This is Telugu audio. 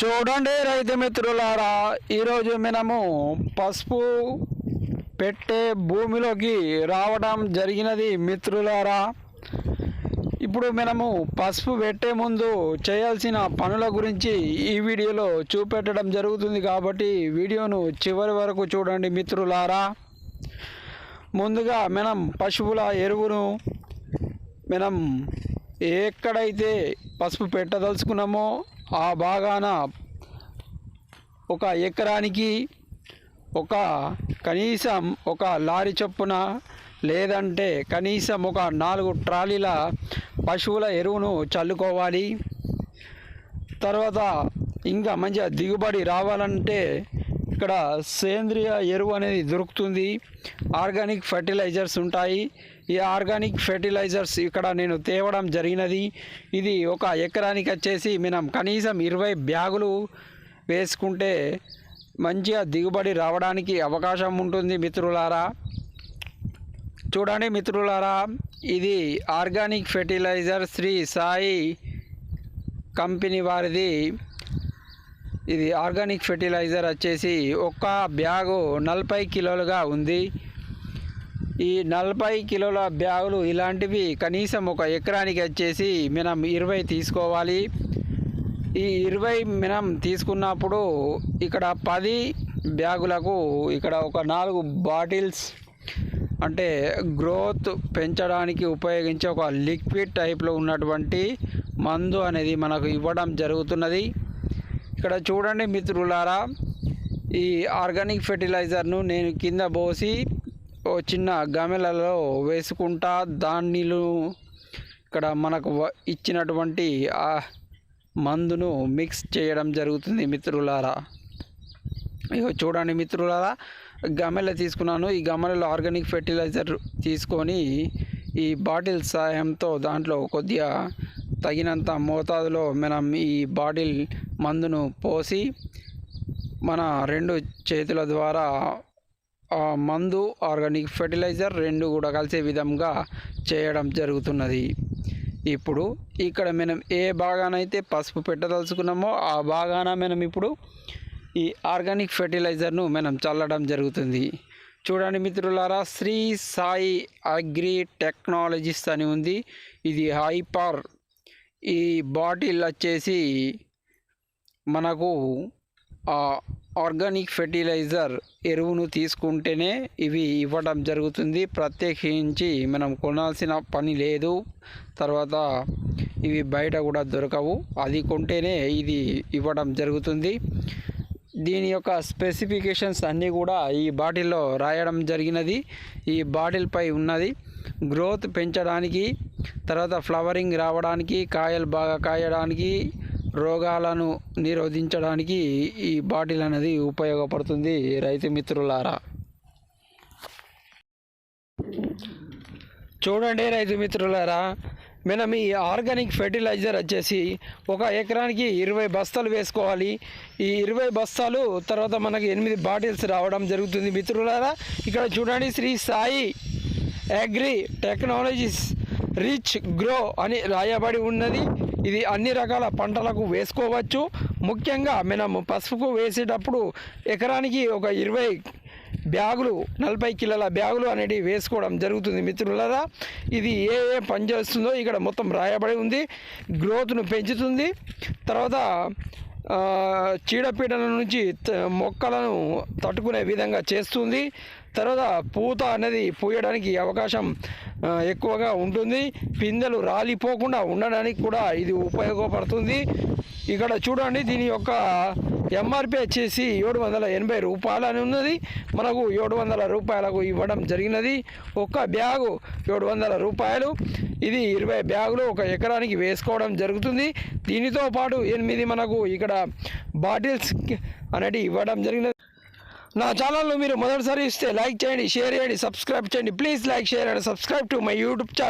చూడండి రైతు మిత్రులారా ఈరోజు మనము పసుపు పెట్టే భూమిలోకి రావడం జరిగినది మిత్రులారా. ఇప్పుడు మనము పసుపు పెట్టే ముందు చేయాల్సిన పనుల గురించి ఈ వీడియోలో చూపెట్టడం జరుగుతుంది కాబట్టి వీడియోను చివరి వరకు చూడండి మిత్రులారా. ముందుగా మనం పశువుల ఎరువును మనం ఎక్కడైతే పసుపు పెట్టదలుచుకున్నామో ఆ భాగాన ఒక ఎకరానికి ఒక కనీసం ఒక లారీ చొప్పున లేదంటే కనీసం ఒక నాలుగు ట్రాలీల పశువుల ఎరువును చల్లుకోవాలి. తర్వాత ఇంకా మంచిగా దిగుబడి రావాలంటే ఇక్కడ సేంద్రియ ఎరువు అనేది దొరుకుతుంది. ఆర్గానిక్ ఫర్టిలైజర్స్ ఉంటాయి. ఈ ఆర్గానిక్ ఫెర్టిలైజర్స్ ఇక్కడ నేను తేవడం జరిగినది. ఇది ఒక ఎకరానికి వచ్చేసి మనం. కనీసం ఇరవై బ్యాగులు వేసుకుంటే మంచిగా దిగుబడి రావడానికి అవకాశం ఉంటుంది మిత్రులారా. చూడండి మిత్రులారా ఇది organic fertilizer Shri Sai company వారిది. ఇది ఆర్గానిక్ ఫెర్టిలైజర్ వచ్చేసి ఒక్క బ్యాగు నలభై కిలోలుగా ఉంది. ఈ నలభై కిలోల బ్యాగులు ఇలాంటివి కనీసం ఒక ఎకరానికి వచ్చేసి మనం ఇరవై తీసుకోవాలి. ఈ ఇరవై మనం తీసుకున్నప్పుడు ఇక్కడ పది బ్యాగులకు ఇక్కడ ఒక నాలుగు బాటిల్స్ అంటే గ్రోత్ పెంచడానికి ఉపయోగించే ఒక లిక్విడ్ టైప్లో ఉన్నటువంటి మందు అనేది మనకు ఇవ్వడం జరుగుతున్నది. ఇక్కడ చూడండి మిత్రులారా ఈ ఆర్గానిక్ ఫెర్టిలైజర్ను నేను కింద పోసి చిన్న గమెలలో వేసుకుంటా దానిలో ఇక్కడ మనకు వ- ఇచ్చినటువంటి ఆ మందును మిక్స్ చేయడం జరుగుతుంది మిత్రులారా. ఇగో చూడండి మిత్రులారా గమెల తీసుకున్నాను. ఈ గమెలలో ఆర్గానిక్ ఫెర్టిలైజర్ తీసుకొని ఈ బాటిల్ సాయంతో దాంట్లో కొద్దిగా తగినంత మోతాదులో మనం ఈ బాటిల్ మందును పోసి మన రెండు చేతుల ద్వారా మందు ఆర్గానిక్ ఫెర్టిలైజర్ రెండు కూడా కలిసే విధంగా చేయడం జరుగుతున్నది. ఇప్పుడు ఇక్కడ మనం ఏ భాగానైతే పసుపు పెట్టదలుచుకున్నామో ఆ భాగాన మనం ఇప్పుడు ఈ ఆర్గానిక్ ఫెర్టిలైజర్ను మనం చల్లడం జరుగుతుంది. చూడండి మిత్రులారా శ్రీ సాయి అగ్రి టెక్నాలజీస్ అని ఉంది. ఇది హైపర్. ఈ బాటిల్ వచ్చేసి మనకు ఆ ఆర్గానిక్ ఫెర్టిలైజర్ ఎరువును తీసుకుంటేనే ఇవి ఇవ్వడం జరుగుతుంది. ప్రత్యేకించి మనం కొనాల్సిన పని లేదు. తర్వాత ఇవి బయట కూడా దొరకవు. అది కొంటేనే ఇది ఇవ్వడం జరుగుతుంది. దీని యొక్క స్పెసిఫికేషన్స్ అన్నీ కూడా ఈ బాటిల్లో రాయడం జరిగినది. ఈ బాటిల్పై ఉన్నది. గ్రోత్ పెంచడానికి తర్వాత ఫ్లవరింగ్ రావడానికి కాయలు బాగా కాయడానికి రోగాలను నిరోధించడానికి ఈ బాటిల్ అనేది ఉపయోగపడుతుంది రైతు మిత్రులారా. చూడండి రైతు మిత్రులారా మనం ఈ ఆర్గానిక్ ఫెర్టిలైజర్ వచ్చేసి ఒక ఎకరానికి ఇరవై బస్తాలు వేసుకోవాలి. ఈ ఇరవై బస్తాలు తర్వాత మనకి ఎనిమిది బాటిల్స్ రావడం జరుగుతుంది మిత్రులారా. ఇక్కడ చూడండి Shri Sai agri technologies rich grow అని రాయబడి ఉన్నది. ఇది అన్ని రకాల పంటలకు వేసుకోవచ్చు. ముఖ్యంగా మనం పసుపుకు వేసేటప్పుడు ఎకరానికి ఒక ఇరవై బ్యాగులు నలభై కిలోల బ్యాగులు అనేటివి వేసుకోవడం జరుగుతుంది మిత్రులరా. ఇది ఏ ఏ పని చేస్తుందో ఇక్కడ మొత్తం రాయబడి ఉంది. గ్రోత్ను పెంచుతుంది. తర్వాత చీడపీడల నుంచి త- మొక్కలను తట్టుకునే విధంగా చేస్తుంది. తర్వాత పూత అనేది పూయడానికి అవకాశం ఎక్కువగా ఉంటుంది. పిందెలు రాలిపోకుండా ఉండడానికి కూడా ఇది ఉపయోగపడుతుంది. ఇక్కడ చూడండి దీని యొక్క ఎంఆర్పి వచ్చేసి ఏడు వందల ఎనభై రూపాయలు అని ఉన్నది. మనకు ఏడు వందల రూపాయలకు ఇవ్వడం జరిగినది. ఒక్క బ్యాగు ఏడు వందల రూపాయలు. ఇది ఇరవై బ్యాగులు ఒక ఎకరానికి వేసుకోవడం జరుగుతుంది. దీనితో పాటు ఎనిమిది మనకు ఇక్కడ బాటిల్స్ అనేటివి ఇవ్వడం జరిగినది. నా ఛానల్ను మీరు మొదటిసారి ఇస్తే లైక్ చేయండి షేర్ చేయండి సబ్స్క్రైబ్ చేయండి. Please like share and subscribe to my YouTube channel.